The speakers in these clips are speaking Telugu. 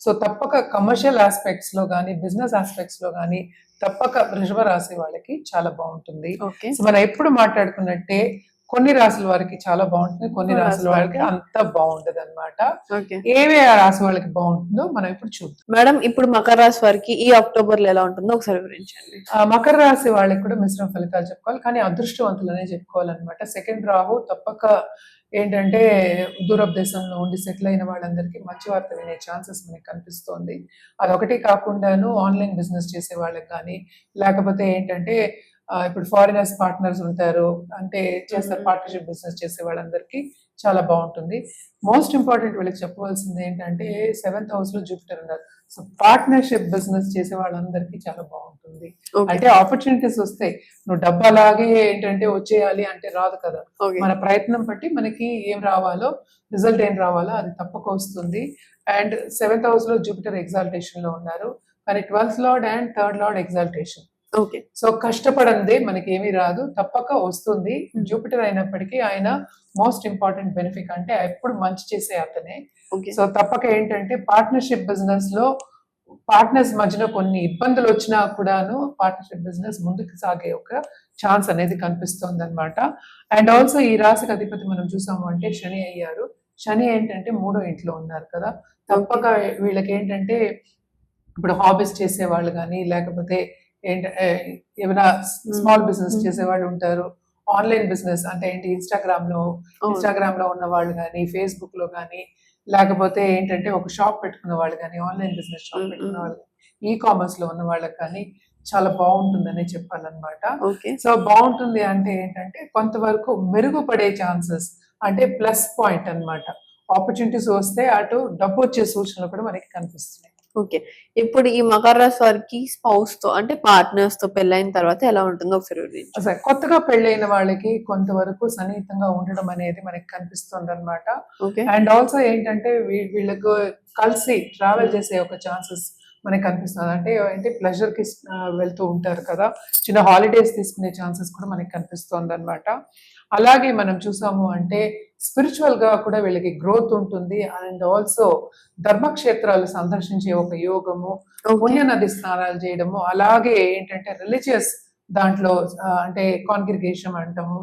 సో తప్పక కమర్షియల్ ఆస్పెక్ట్స్లో కానీ బిజినెస్ ఆస్పెక్ట్స్లో కానీ తప్పక వృషభ రాశి వాళ్ళకి చాలా బాగుంటుంది. సో మనం ఎప్పుడు మాట్లాడుకున్నట్టే కొన్ని రాశుల వారికి చాలా బాగుంటుంది కొన్ని వాళ్ళకి వారికి అంత బాగుండదు అనమాట ఏవే ఆ రాశి వాళ్ళకి బాగుంటుందో మనం ఇప్పుడు చూద్దాం. మేడం ఇప్పుడు మకర రాశి వారికి ఈ అక్టోబర్లో ఎలా ఉంటుందో ఒకసారి వివరించండి. ఆ మకర రాశి వాళ్ళకి కూడా మిశ్రమ ఫలితాలు చెప్పుకోవాలి కానీ అదృష్టవంతులనే చెప్పుకోవాలన్నమాట. సెకండ్ రాహు తప్పక ఏంటంటే దూరపు దేశంలో ఉండి సెటిల్ అయిన వాళ్ళందరికీ మంచి వార్త వినే ఛాన్సెస్ మనకి కనిపిస్తోంది. అదొకటి కాకుండాను ఆన్లైన్ బిజినెస్ చేసే వాళ్ళకి కానీ లేకపోతే ఏంటంటే ఇప్పుడు ఫారినర్స్ పార్ట్నర్స్ ఉంటారు అంటే చేస్తారు. పార్ట్నర్షిప్ బిజినెస్ చేసే వాళ్ళందరికీ చాలా బాగుంటుంది. మోస్ట్ ఇంపార్టెంట్ వీళ్ళకి చెప్పవలసింది ఏంటంటే సెవెంత్ హౌస్లో జూపిటర్ ఉన్నారు. సో పార్ట్నర్షిప్ బిజినెస్ చేసే వాళ్ళందరికీ చాలా బాగుంటుంది. అంటే ఆపర్చునిటీస్ వస్తాయి నువ్వు డబ్బు అలాగే ఏంటంటే వచ్చేయాలి అంటే రాదు కదా. మన ప్రయత్నం బట్టి మనకి ఏం రావాలో రిజల్ట్ ఏం రావాలో అది తప్పక వస్తుంది. అండ్ సెవెంత్ హౌస్లో జూపిటర్ ఎగ్జాల్టేషన్లో ఉన్నారు. కానీ twelfth lord and third lord exaltation so కష్టపడందే మనకి ఏమీ రాదు. తప్పక వస్తుంది. జూపిటర్ అయినప్పటికీ ఆయన మోస్ట్ ఇంపార్టెంట్ బెనిఫిట్ అంటే ఎప్పుడు మంచి చేసే అతనే. ఓకే. సో తప్పక ఏంటంటే పార్ట్నర్షిప్ బిజినెస్లో పార్ట్నర్స్ మధ్యలో కొన్ని ఇబ్బందులు వచ్చినా కూడాను పార్ట్నర్షిప్ బిజినెస్ ముందుకు సాగే ఒక ఛాన్స్ అనేది కనిపిస్తుంది అనమాట అండ్ ఆల్సో ఈ రాశికి అధిపతి మనం చూసాము అంటే శని అయ్యారు. శని ఏంటంటే మూడో ఇంట్లో ఉన్నారు కదా. తప్పక వీళ్ళకి ఏంటంటే ఇప్పుడు హాబీస్ చేసేవాళ్ళు కానీ లేకపోతే ఏంట ఏమైనా స్మాల్ బిజినెస్. చేసేవాళ్ళు ఉంటారు. ఆన్లైన్ బిజినెస్ అంటే ఏంటి? ఇన్స్టాగ్రామ్లో ఇన్స్టాగ్రామ్లో ఉన్న వాళ్ళు కానీ ఫేస్బుక్లో కానీ లేకపోతే ఏంటంటే ఒక షాప్ పెట్టుకున్న వాళ్ళు కానీ ఆన్లైన్ బిజినెస్ షాప్ పెట్టుకున్న. వాళ్ళు ఈ కామర్స్లో ఉన్న వాళ్ళకి కానీ చాలా బాగుంటుందని చెప్పాలన్నమాట. సో బాగుంటుంది అంటే ఏంటంటే కొంతవరకు మెరుగుపడే ఛాన్సెస్ అంటే ప్లస్ పాయింట్ అన్నమాట. ఆపర్చునిటీస్ వస్తే అటు డబ్బు వచ్చే సూచనలు కూడా మనకి కనిపిస్తున్నాయి. ఓకే. ఇప్పుడు ఈ మకర రాశి వారికి స్పౌస్తో అంటే పార్ట్నర్స్తో పెళ్ళైన తర్వాత ఎలా ఉంటుందో ఒకసారి అసలు కొత్తగా పెళ్ళైన వాళ్ళకి కొంతవరకు సన్నిహితంగా ఉండడం అనేది మనకి కనిపిస్తుంది అనమాట అండ్ ఆల్సో ఏంటంటే వీళ్ళకు కలిసి ట్రావెల్ చేసే ఒక ఛాన్సెస్ మనకి కనిపిస్తుంది. అంటే ఏంటి ప్లెజర్కి వెళ్తూ ఉంటారు కదా. చిన్న హాలిడేస్ తీసుకునే ఛాన్సెస్ కూడా మనకి కనిపిస్తుంది అనమాట అలాగే మనం చూసాము అంటే స్పిరిచువల్గా కూడా వీళ్ళకి గ్రోత్ ఉంటుంది. అండ్ ఆల్సో ధర్మక్షేత్రాలు సందర్శించే ఒక యోగము పుణ్య నది స్నానాలు చేయడము అలాగే ఏంటంటే రిలీజియస్ దాంట్లో అంటే కాన్గ్రిగేషన్ అంటాము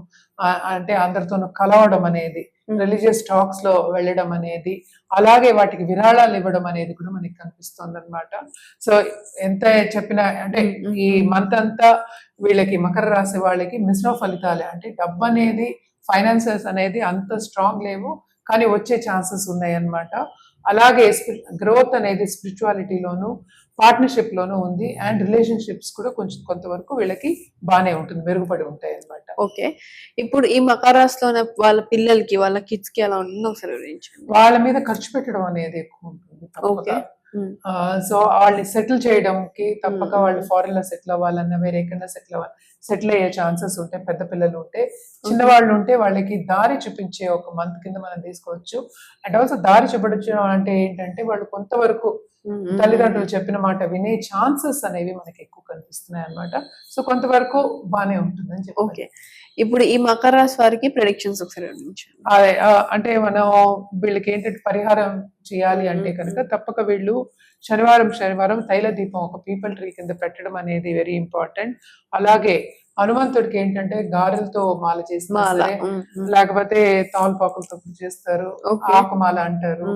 అంటే అందరితోనూ కలవడం అనేది రిలీజియస్ టాక్స్లో వెళ్ళడం అనేది అలాగే వాటికి విరాళాలు ఇవ్వడం అనేది కూడా మనకి కనిపిస్తుంది అనమాట సో ఎంత చెప్పినా అంటే ఈ మంత్ అంతా వీళ్ళకి మకర రాశి వాళ్ళకి మిశ్రమ ఫలితాలే. అంటే డబ్బు అనేది ఫైనాన్సెస్ అనేది అంత స్ట్రాంగ్ లేవు కానీ వచ్చే ఛాన్సెస్ ఉన్నాయి అన్నమాట అలాగే గ్రోత్ అనేది స్పిరిచువాలిటీలోను పార్ట్నర్షిప్ లోనూ ఉంది అండ్ రిలేషన్షిప్స్ కూడా కొంచెం కొంతవరకు వీళ్ళకి బాగానే ఉంటుంది మెరుగుపడి ఉంటాయి అన్నమాట. ఓకే ఇప్పుడు ఈ మకర రాశిలో ఉన్న వాళ్ళ పిల్లలకి వాళ్ళ కిడ్స్కి ఎలా ఉంటుందో ఒకసారి వివరించండి? వాళ్ళ మీద ఖర్చు పెట్టడం అనేది ఎక్కువ ఉంటుంది ఓకే సో వాళ్ళని సెటిల్ చేయడంకి తప్పక Mm. వాళ్ళు ఫారెన్లో సెటిల్ అవ్వాలన్నా వేరే ఎక్కడైనా సెటిల్ అవ్వాలి సెటిల్ అయ్యే ఛాన్సెస్ ఉంటాయి పెద్ద పిల్లలు ఉంటే చిన్నవాళ్ళు ఉంటే వాళ్ళకి దారి చూపించే ఒక మంత్ కింద మనం తీసుకోవచ్చు. అండ్ ఆల్సో దారి చూపించడం అంటే ఏంటంటే వాళ్ళు కొంతవరకు తల్లిదండ్రులు చెప్పిన మాట వినే ఛాన్సెస్ అనేవి మనకి ఎక్కువ కనిపిస్తున్నాయి అన్నమాట. సో కొంతవరకు బానే ఉంటుందని చెప్పి ఓకే. ఇప్పుడు ఈ మకర రాశి వారికి ప్రెడిక్షన్స్ ఒకసారి అదే అంటే మనం వీళ్ళకి ఏంటంటే పరిహారం చేయాలి అంటే. కనుక తప్పక వీళ్ళు శనివారం శనివారం తైల దీపం ఒక పీపల్ ట్రీ కింద పెట్టడం అనేది వెరీ ఇంపార్టెంట్ అలాగే హనుమంతుడికి ఏంటంటే గారెలతో మాల చేస్తారు లేకపోతే తామలపాకులతో పూజ చేస్తారు ఆకుమాల అంటారు.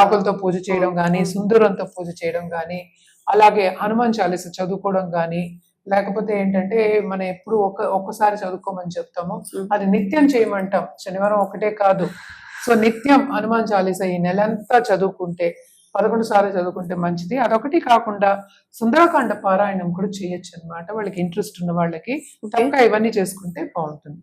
ఆకులతో పూజ చేయడం గాని. సుందరంతో పూజ చేయడం గాని అలాగే హనుమాన్ చాలీస చదువుకోవడం గాని లేకపోతే ఏంటంటే మనం ఎప్పుడు ఒక ఒక్కసారి చదువుకోమని చెప్తాము. అది నిత్యం చేయమంటాం. శనివారం ఒకటే కాదు. సో నిత్యం హనుమాన్ చాలీస ఈ నెలంతా చదువుకుంటే పదకొండు సార్లు చదువుకుంటే మంచిది. అదొకటి కాకుండా సుందరకాండ పారాయణం కూడా చేయొచ్చు అన్నమాట వాళ్ళకి ఇంట్రెస్ట్ ఉన్న వాళ్ళకి. ఇంకా ఇవన్నీ చేసుకుంటే బాగుంటుంది.